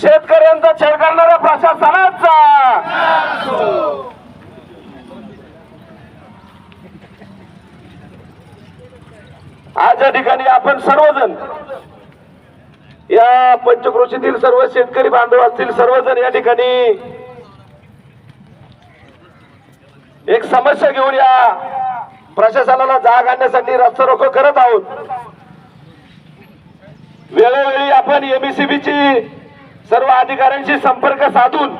शेतकऱ्यांचा छळ करणाऱ्या प्रशासनाचा. आज या ठिकाणी आपण सर्वजण या पंचक्रोशीतील सर्व शेतकरी बांधव असतील सर्वजण या ठिकाणी एक समस्या घेऊन या. प्रशासनाला जाग आणण्यासाठी रस्ता रोको करत आहोत. वेळोवेळी आपण एमएससीबीची सर्व अधिकाऱ्यांशी संपर्क साधून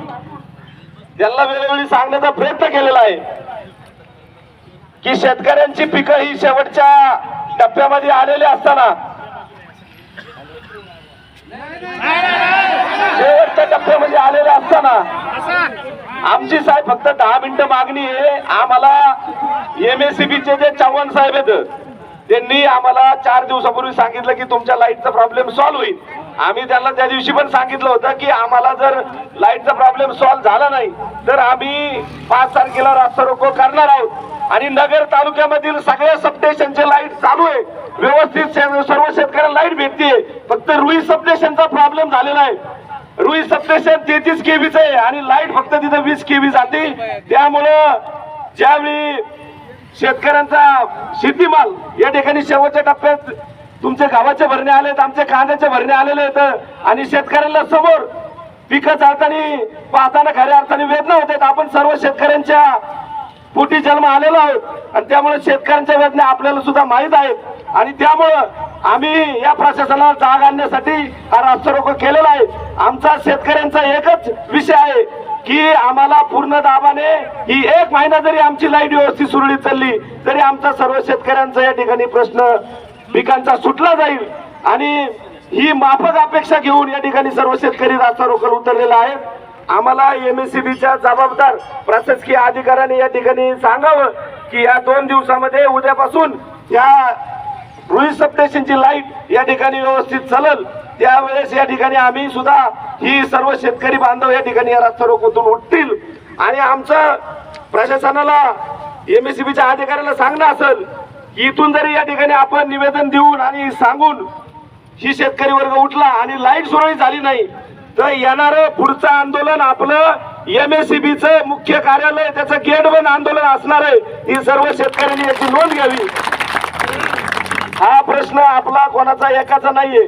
त्यांना वेळोवेळी सांगण्याचा प्रयत्न केलेला आहे की शेतकऱ्यांची पिकं ही शेवटच्या टप्प्यामध्ये आलेली असताना शेवटच्या टप्प्यामध्ये आलेले असताना आमची साहेब फक्त दहा मिनिटं मागणी आहे. आम्हाला एमएससीबीचे जे चव्हाण साहेब आहेत त्यांनी आम्हाला चार दिवसापूर्वी सांगितलं की तुमच्या लाईटचा प्रॉब्लेम सॉल्व्ह होईल. आम्ही त्यांना त्या दिवशी पण सांगितलं होतं की आम्हाला जर लाईटचा प्रॉब्लेम सॉल्व्ह झाला नाही तर आम्ही पाच तारखेला रास्ता रोको करणार आहोत. आणि नगर तालुक्यामधील सगळ्या सबस्टेशनचे लाइट चालू आहे. व्यवस्थित शे- सर्व शेतकऱ्यांना लाइट भेटतीये. फक्त रुई सबस्टेशनचा प्रॉब्लेम झालेला आहे. रुई सबस्टेशन तेहतीस केबीच आहे आणि लाइट फक्त तिथं वीस केबी जाते. त्यामुळं ज्यावेळी शेतकऱ्यांचा शेतीमाल या ठिकाणी शेवटच्या टप्प्यात तुमच्या गावाचे भरणे आले आहेत आमच्या कांद्याचे भरणे आलेले आहेत आणि शेतकऱ्यांना समोर पिकं चालताना पाहताना खऱ्या अर्थाने वेदना होत आहेत. आपण सर्व शेतकऱ्यांच्या पोटी जन्म आलेलो आहोत आणि त्यामुळे शेतकऱ्यांच्या वेदना आपल्याला सुद्धा माहीत आहेत. आणि त्यामुळं आम्ही या प्रशासनाला जाग आणण्यासाठी हा रास्ता केलेला आहे. आमचा शेतकऱ्यांचा एकच विषय आहे की आम्हाला पूर्ण दाबाने ही एक महिना जरी आमची लाइट व्यवस्थित सुरळीत चालली तरी आमचा सर्व शेतकऱ्यांचा या ठिकाणी प्रश्न पिकांचा सुटला जाईल आणि ही माफक अपेक्षा घेऊन या ठिकाणी सर्व शेतकरी रास्ता रोकल उतरलेला आहे. आम्हाला एम एस सी बीच्या जबाबदार प्रशासकीय अधिकाऱ्यांनी या ठिकाणी सांगावं की या दोन दिवसामध्ये उद्यापासून या रुई सबस्टेशनची लाइट या ठिकाणी व्यवस्थित चालल. त्यावेळेस या ठिकाणी आम्ही सुद्धा ही सर्व शेतकरी बांधव या ठिकाणी या रास्ता रोकोतून उठतील. आणि आमचं प्रशासनाला एम एस सी बीच्या अधिकाऱ्याला सांगणं असेल इथून जरी या ठिकाणी आपण निवेदन देऊन आणि सांगून ही शेतकरी वर्ग उठला आणि लाइट सुरळीत झाली नाही तर येणार पुढचं आंदोलन आपलं एम एमएससीबीच मुख्य कार्यालय त्याचं गेट बंद आंदोलन असणार आहे. ही सर्व शेतकऱ्यांनी याची नोंद घ्यावी. हा प्रश्न आपला कोणाचा एकाचा नाहीये.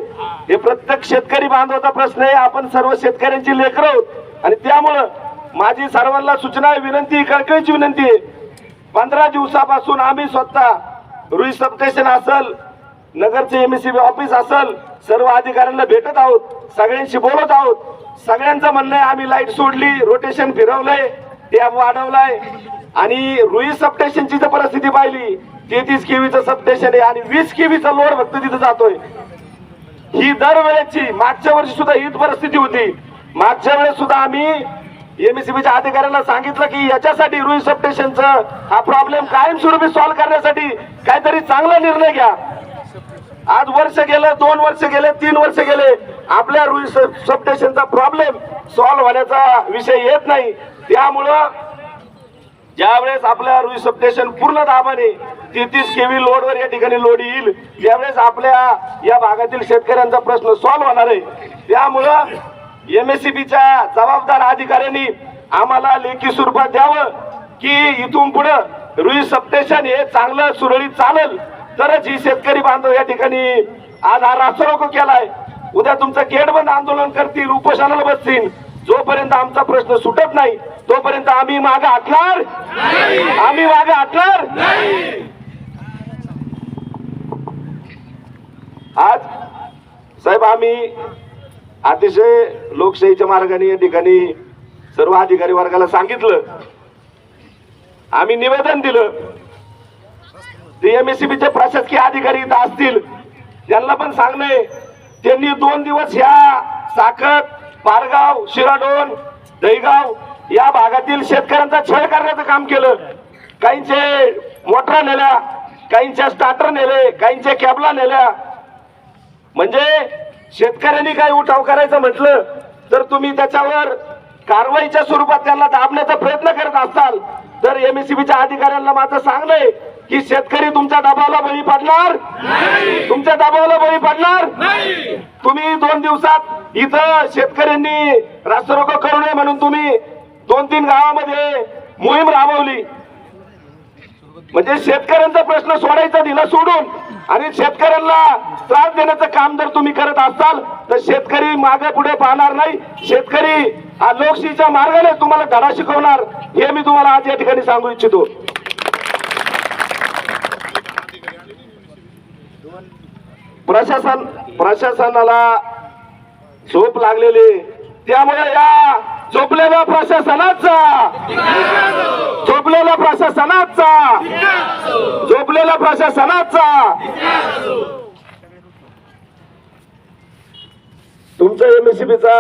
हे प्रत्येक शेतकरी बांधवाचा प्रश्न आहे. आपण सर्व शेतकऱ्यांची लेकरं आहोत. आणि त्यामुळं माझी सर्वांना सूचना आहे, विनंती कळकळीची विनंती आहे. पंधरा दिवसापासून आम्ही स्वतः रुई सबस्टेशन असल नगरचे एमएससीबी ऑफिस असल सर्व अधिकाऱ्यांना भेटत आहोत सगळ्यांशी बोलत आहोत. सगळ्यांचं म्हणणं आहे आम्ही लाइट सोडली रोटेशन फिरवलंय टॅब वाढवलाय. आणि रुई सबस्टेशनची जर परिस्थिती पाहिली तेहतीस केवीचं सबस्टेशन आहे आणि वीस केवीचा लोड फक्त तिथं जातोय. ही दरवेळेची मागच्या वर्षी सुद्धा हीच परिस्थिती होती. मागच्या वेळेस सुद्धा आम्ही एमएससीबीच्या अधिकाऱ्यांना सांगितलं की याच्यासाठी रुई सबस्टेशनचा हा प्रॉब्लेम कायमस्वरूपी सॉल्व्ह करण्यासाठी काहीतरी चांगला निर्णय घ्या. आज वर्ष गेलं दोन वर्ष गेले तीन वर्ष गेले आपल्या रुई सबस्टेशनचा प्रॉब्लेम सॉल्व्ह होण्याचा विषय येत नाही. त्यामुळं ज्यावेळेस आपल्या रुई सबस्टेशन पूर्ण दाबाने तेहतीस केवी लोडवर या ठिकाणी लोड येईल त्यावेळेस आपल्या या भागातील शेतकऱ्यांचा प्रश्न सॉल्व्ह होणार आहे. त्यामुळं एमएससीबीच्या जबाबदार अधिकाऱ्यांनी आम्हाला लेखी स्वरूपात द्यावं की इथून पुढं रुई सबस्टेशन हे चांगलं सुरळीत चालेल. तरच ही शेतकरी बांधव या ठिकाणी आज हा रास्ता केलाय. उद्या तुमचं गेट बंद आंदोलन करतील उपोषणाला बसतील. जोपर्यंत आमचा प्रश्न सुटत नाही तोपर्यंत आम्ही मागे हटणार आम्ही मागे हटणार आज साहेब आम्ही अतिशय लोकशाहीच्या मार्गाने या ठिकाणी सर्व अधिकारी वर्गाला सांगितलं. आम्ही निवेदन दिलं. ते एमएससीबीचे प्रशासकीय अधिकारी इथं असतील. त्यांना पण सांगणे त्यांनी दोन दिवस ह्या साखर पारगाव शिराडोन दहीगाव या भागातील शेतकऱ्यांचा छळ करण्याचं काम केलं. काहींचे मोटरा नेल्या काहींच्या स्टार्टर नेले काहींच्या कॅबला नेल्या. म्हणजे शेतकऱ्यांनी काही उठाव करायचं म्हटलं तर तुम्ही त्याच्यावर कारवाईच्या स्वरूपात त्यांना दाबण्याचा प्रयत्न करत असाल तर एमएससीबीच्या अधिकाऱ्यांना माझं सांगणं आहे की शेतकरी तुमच्या दबावाला बळी पडणार? तुमच्या दबावाला बळी पडणार? तुम्ही दोन दिवसात इथं शेतकऱ्यांनी रोको करू नये म्हणून तुम्ही दोन तीन गावामध्ये मोहीम राबवली. म्हणजे शेतकऱ्यांचा प्रश्न सोडायचा दिला सोडून आणि शेतकऱ्यांना त्रास देण्याचं काम जर तुम्ही करत असाल तर शेतकरी मागे पुढे पाहणार नाही. शेतकरी हा लोकशाहीच्या मार्गाने तुम्हाला धडा शिकवणार हे मी तुम्हाला आज या ठिकाणी सांगू इच्छितो. प्रशासन प्रशासनाला झोप लागलेली त्यामुळे या झोपलेल्या प्रशासनाचा झोपले प्रशासनाचा. झोपलेल्या प्रशासनाचा. तुमचा एमएससीबीचा